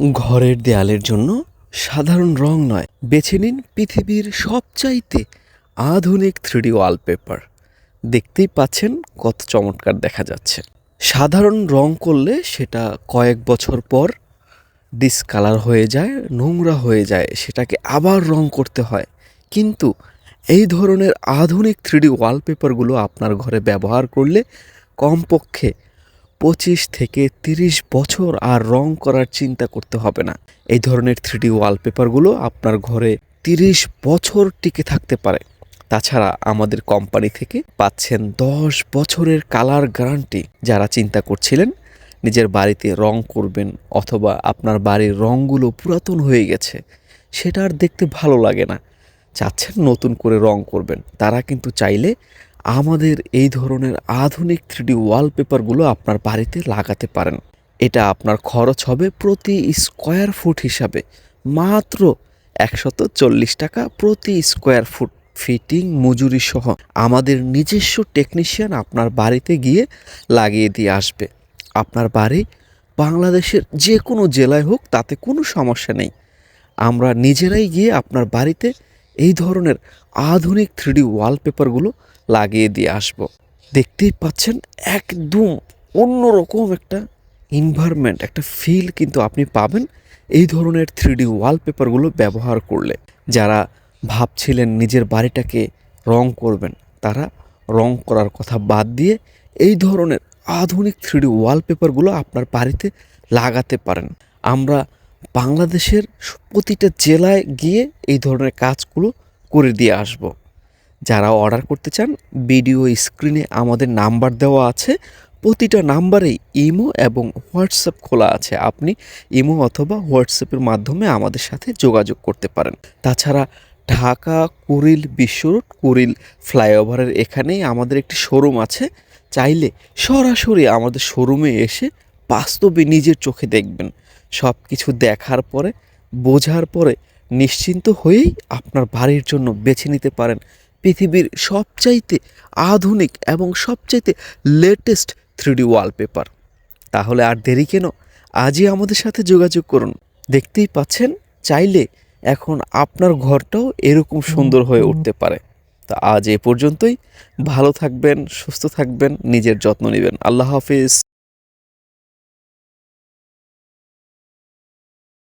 ঘরের দেয়ালের জন্য সাধারণ রং নয়। বেছে নিন পৃথিবীর সবচাইতে আধুনিক থ্রিডি ওয়ালপেপার। দেখতেই পাচ্ছেন কত চমৎকার দেখা যাচ্ছে। সাধারণ রং করলে সেটা কয়েক বছর পর ডিসকালার হয়ে যায়, নোংরা হয়ে যায়, সেটাকে আবার রং করতে হয়। কিন্তু এই ধরনের আধুনিক থ্রিডি ওয়ালপেপারগুলো আপনার ঘরে ব্যবহার করলে কমপক্ষে পঁচিশ থেকে তিরিশ বছর আর রং করার চিন্তা করতে হবে না। এই ধরনের থ্রিডি ওয়ালপেপারগুলো আপনার ঘরে তিরিশ বছর টিকে থাকতে পারে। তাছাড়া আমাদের কোম্পানি থেকে পাচ্ছেন দশ বছরের কালার গ্যারান্টি যারা চিন্তা করছিলেন নিজের বাড়িতে রং করবেন অথবা আপনার বাড়ির রঙগুলো পুরাতন হয়ে গেছে, সেটা আর দেখতে ভালো লাগে না। চাচ্ছেন নতুন করে রং করবেন। তারা কিন্তু চাইলে আমাদের এই ধরনের আধুনিক থ্রিডি ওয়ালপেপারগুলো আপনার বাড়িতে লাগাতে পারেন। এটা আপনার খরচ হবে প্রতি স্কোয়ার ফুট হিসাবে। মাত্র একশত চল্লিশ টাকা প্রতি স্কোয়ার ফুট ফিটিং মজুরি সহ আমাদের নিজস্ব টেকনিশিয়ান আপনার বাড়িতে গিয়ে লাগিয়ে দিয়ে আসবে। আপনার বাড়ি বাংলাদেশের যে কোনো জেলায় হোক তাতে কোনো সমস্যা নেই। আমরা নিজেরাই গিয়ে আপনার বাড়িতে এই ধরনের আধুনিক থ্রিডি ওয়ালপেপারগুলো লাগিয়ে দিয়ে আসব। দেখতেই পাচ্ছেন, একদম অন্যরকম একটা এনভায়রনমেন্ট একটা ফিল কিন্তু আপনি পাবেন এই ধরনের থ্রিডি ওয়ালপেপারগুলো ব্যবহার করলে। যারা ভাবছিলেন নিজের বাড়িটাকে রং করবেন, তারা রং করার কথা বাদ দিয়ে এই ধরনের আধুনিক থ্রিডি ওয়ালপেপারগুলো আপনার বাড়িতে লাগাতে পারেন। আমরা বাংলাদেশের প্রতিটা জেলায় গিয়ে এই ধরনের কাজগুলো করে দিয়ে আসব। যারা অর্ডার করতে চান, ভিডিও স্ক্রিনে আমাদের নাম্বার দেওয়া আছে। প্রতিটা নাম্বারেই ইমো এবং হোয়াটসঅ্যাপ খোলা আছে। আপনি ইমো অথবা হোয়াটসঅ্যাপের মাধ্যমে আমাদের সাথে যোগাযোগ করতে পারেন। তাছাড়া ঢাকা কুড়িল বিশ্ব রোড কুড়িল ফ্লাইওভারের এখানেই আমাদের একটি শোরুম আছে। চাইলে সরাসরি আমাদের শোরুমে এসে বাস্তবে নিজের চোখে দেখবেন। সব কিছু দেখার পরে, বোঝার পরে নিশ্চিন্ত হয়েই আপনার বাড়ির জন্য বেছে নিতে পারেন পৃথিবীর সবচাইতে আধুনিক এবং সবচাইতে লেটেস্ট থ্রিডি ওয়ালপেপার তাহলে আর দেরি কেন? আজই আমাদের সাথে যোগাযোগ করুন। দেখতেই পাচ্ছেন, চাইলে এখন আপনার ঘরটাও এরকম সুন্দর হয়ে উঠতে পারে। তা আজ এ পর্যন্তই। ভালো থাকবেন, সুস্থ থাকবেন, নিজের যত্ন নেবেন। আল্লাহ হাফিজ।